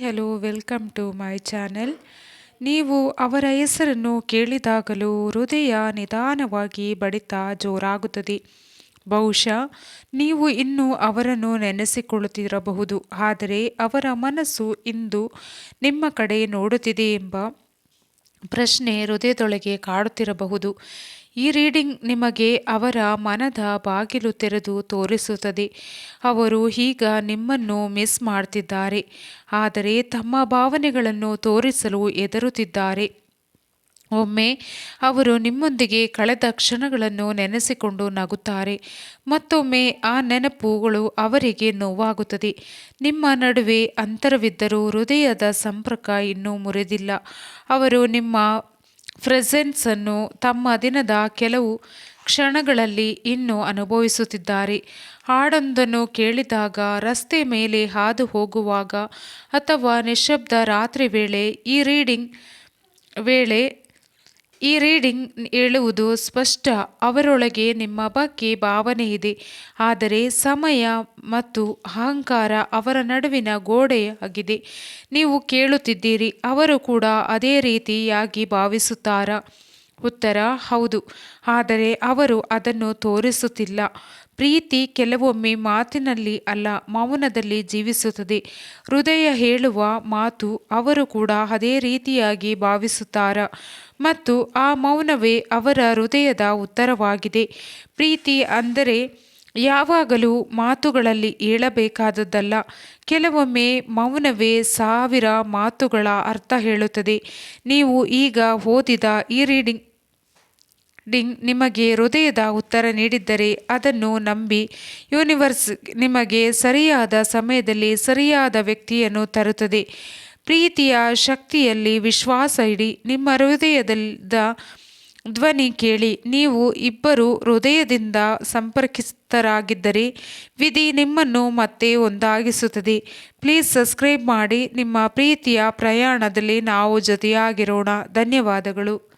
Hello, welcome to my channel. ನೀವು ಅವರ ಹೆಸರನ್ನು ಕೇಳಿದಾಗಲೂ ಹೃದಯ ನಿಧಾನವಾಗಿ ಬಡಿತ ಜೋರಾಗುತ್ತದೆ. ಬಹುಶಃ ನೀವು ಇನ್ನೂ ಅವರನ್ನು ನೆನೆಸಿಕೊಳ್ಳುತ್ತಿರಬಹುದು, ಆದರೆ ಅವರ ಮನಸ್ಸು ಇಂದು ನಿಮ್ಮ ಕಡೆ ನೋಡುತ್ತಿದೆ ಎಂಬ ಪ್ರಶ್ನೆ ಹೃದಯದೊಳಗೆ ಕಾಡುತ್ತಿರಬಹುದು. ಈ ರೀಡಿಂಗ್ ನಿಮಗೆ ಅವರ ಮನದ ಬಾಗಿಲು ತೆರೆದು ತೋರಿಸುತ್ತದೆ. ಅವರು ಈಗ ನಿಮ್ಮನ್ನು ಮಿಸ್ ಮಾಡ್ತಿದ್ದಾರೆ. ಆದರೆ ತಮ್ಮ ಭಾವನೆಗಳನ್ನು ತೋರಿಸಲು ಹೆದರುತ್ತಿದ್ದಾರೆ. ಒಮ್ಮೆ ಅವರು ನಿಮ್ಮೊಂದಿಗೆ ಕಳೆದ ಕ್ಷಣಗಳನ್ನು ನೆನೆಸಿಕೊಂಡು ನಗುತ್ತಾರೆ. ಮತ್ತೊಮ್ಮೆ ಆ ನೆನಪುಗಳು ಅವರಿಗೆ ನೋವಾಗುತ್ತದೆ. ನಿಮ್ಮ ನಡುವೆ ಅಂತರವಿದ್ದರೂ ಹೃದಯದ ಸಂಪರ್ಕ ಇನ್ನೂ ಮುರಿದಿಲ್ಲ. ಅವರು ನಿಮ್ಮ ಪ್ರೆಸೆನ್ಸನ್ನು ತಮ್ಮ ದಿನದ ಕೆಲವು ಕ್ಷಣಗಳಲ್ಲಿ ಇನ್ನೂ ಅನುಭವಿಸುತ್ತಿದ್ದಾರೆ. ಹಾಡೊಂದನ್ನು ಕೇಳಿದಾಗ ರಸ್ತೆ ಮೇಲೆ ಹಾದು ಹೋಗುವಾಗ ಅಥವಾ ನಿಶಬ್ದ ರಾತ್ರಿ ವೇಳೆ ಈ ರೀಡಿಂಗ್ ವೇಳೆ ಈ ರೀಡಿಂಗ್ ಹೇಳುವುದು ಸ್ಪಷ್ಟ. ಅವರೊಳಗೆ ನಿಮ್ಮ ಬಗ್ಗೆ ಭಾವನೆ ಇದೆ. ಆದರೆ ಸಮಯ ಮತ್ತು ಅಹಂಕಾರ ಅವರ ನಡುವಿನ ಗೋಡೆಯಾಗಿದೆ. ನೀವು ಕೇಳುತ್ತಿದ್ದೀರಿ, ಅವರು ಕೂಡ ಅದೇ ರೀತಿಯಾಗಿ ಭಾವಿಸುತ್ತಾರಾ? ಉತ್ತರ, ಹೌದು. ಆದರೆ ಅವರು ಅದನ್ನು ತೋರಿಸುತ್ತಿಲ್ಲ. ಪ್ರೀತಿ ಕೆಲವೊಮ್ಮೆ ಮಾತಿನಲ್ಲಿ ಅಲ್ಲ, ಮೌನದಲ್ಲಿ ಜೀವಿಸುತ್ತದೆ. ಹೃದಯ ಹೇಳುವ ಮಾತು ಅವರು ಕೂಡ ಅದೇ ರೀತಿಯಾಗಿ ಭಾವಿಸುತ್ತಾರ. ಮತ್ತು ಆ ಮೌನವೇ ಅವರ ಹೃದಯದ ಉತ್ತರವಾಗಿದೆ. ಪ್ರೀತಿ ಅಂದರೆ ಯಾವಾಗಲೂ ಮಾತುಗಳಲ್ಲಿ ಹೇಳಬೇಕಾದದ್ದಲ್ಲ ಕೆಲವೊಮ್ಮೆ ಮೌನವೇ ಸಾವಿರ ಮಾತುಗಳ ಅರ್ಥ ಹೇಳುತ್ತದೆ. ನೀವು ಈಗ ಓದಿದ ಈ ರೀಡಿಂಗ್ ಡಿಂಗ್ ನಿಮಗೆ ಹೃದಯದ ಉತ್ತರ ನೀಡಿದ್ದರೆ ಅದನ್ನು ನಂಬಿ ಯೂನಿವರ್ಸ್ ನಿಮಗೆ ಸರಿಯಾದ ಸಮಯದಲ್ಲಿ ಸರಿಯಾದ ವ್ಯಕ್ತಿಯನ್ನು ತರುತ್ತದೆ. ಪ್ರೀತಿಯ ಶಕ್ತಿಯಲ್ಲಿ ವಿಶ್ವಾಸ ಇಡಿ, ನಿಮ್ಮ ಹೃದಯದ ಧ್ವನಿ ಕೇಳಿ, ನೀವು ಇಬ್ಬರು ಹೃದಯದಿಂದ ಸಂಪರ್ಕಿತರಾಗಿದ್ದರೆ ವಿಧಿ ನಿಮ್ಮನ್ನು ಮತ್ತೆ ಒಂದಾಗಿಸುತ್ತದೆ. ಪ್ಲೀಸ್ ಸಬ್ಸ್ಕ್ರೈಬ್ ಮಾಡಿ, ನಿಮ್ಮ ಪ್ರೀತಿಯ ಪ್ರಯಾಣದಲ್ಲಿ ನಾವು ಜೊತೆಯಾಗಿರೋಣ. ಧನ್ಯವಾದಗಳು.